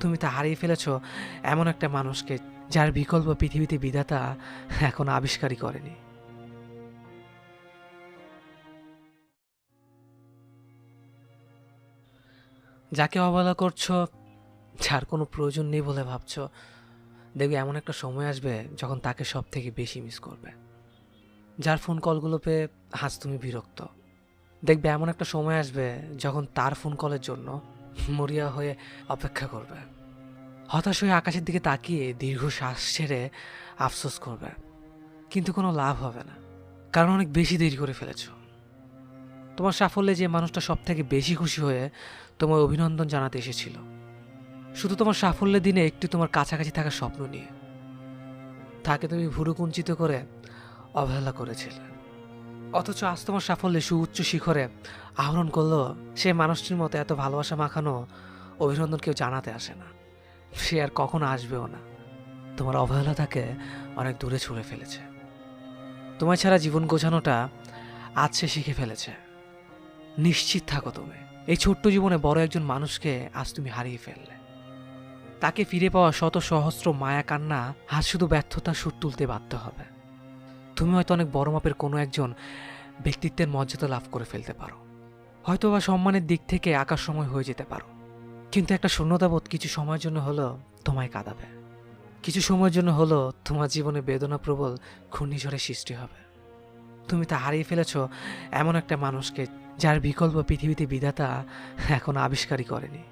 তুমি তা হারিয়ে ফেলেছ এমন একটা মানুষকে যার বিকল্প পৃথিবীতে বিধাতা এখন আবিষ্কারই করেনি। যাকে অবহেলা করছ, যার কোনো প্রয়োজন নেই বলে ভাবছ, দেখবে এমন একটা সময় আসবে যখন তাকে সব থেকে বেশি মিস করবে। যার ফোন কলগুলো পেয়ে আজ তুমি বিরক্ত। দেখবে এমন একটা সময় আসবে যখন তার ফোন কলের জন্য মরিয়া হয়ে অপেক্ষা করবে। হতাশ হয়ে আকাশের দিকে তাকিয়ে দীর্ঘ শ্বাস ছেড়ে আফসোস করবে। কিন্তু কোনো লাভ হবে না, কারণ অনেক বেশি দেরি করে ফেলেছ। তোমার সাফল্যে যে মানুষটা সব থেকে বেশি খুশি হয়ে তোমার অভিনন্দন জানাতে এসেছিল। শুধু তোমার সাফল্যের দিনে একটু তোমার কাছাকাছি থাকার স্বপ্ন নিয়ে। তাকে তুমি ভুরু কুঞ্চিত করে অবহেলা করেছিলে। অথচ আজ তোমার সাফল্যে সুউচ্চ শিখরে আহরণ করল সে মানুষটির মতো এত ভালোবাসা মাখানো অভিনন্দন কেউ জানাতে আসে না। সে আর কখনো আসবেও না। তোমার অবহেলা তাকে অনেক দূরে ছুঁড়ে ফেলেছে। তোমার ছাড়া জীবন গোছানোটা আজ সে শিখে ফেলেছে। নিশ্চিত থাকো তুমি। এই ছোট্ট জীবনে বড় একজন মানুষকে আজ তুমি হারিয়ে ফেললে। তাকে ফিরে পাওয়া শত সহস্র মায়া কান্না আজ শুধু ব্যর্থতার সুর তুলতে বাধ্য হবে। তুমি হয়তো অনেক বড় মাপের কোনো একজন ব্যক্তিত্বের মর্যাদা লাভ করে ফেলতে পারো। হয়তো বা সম্মানের দিক থেকে আকাশ সময় হয়ে যেতে পারো। কিন্তু একটা শূন্যতাবোধ কিছু সময়ের জন্য হলো তোমায় কাঁদাবে। কিছু সময়ের জন্য হলো তোমার জীবনে বেদনা প্রবল ঘূর্ণিঝড়ের সৃষ্টি হবে। তুমি তা হারিয়ে ফেলেছ এমন একটা মানুষকে যার বিকল্প পৃথিবীতে বিধাতা এখন আবিষ্কারই করেনি।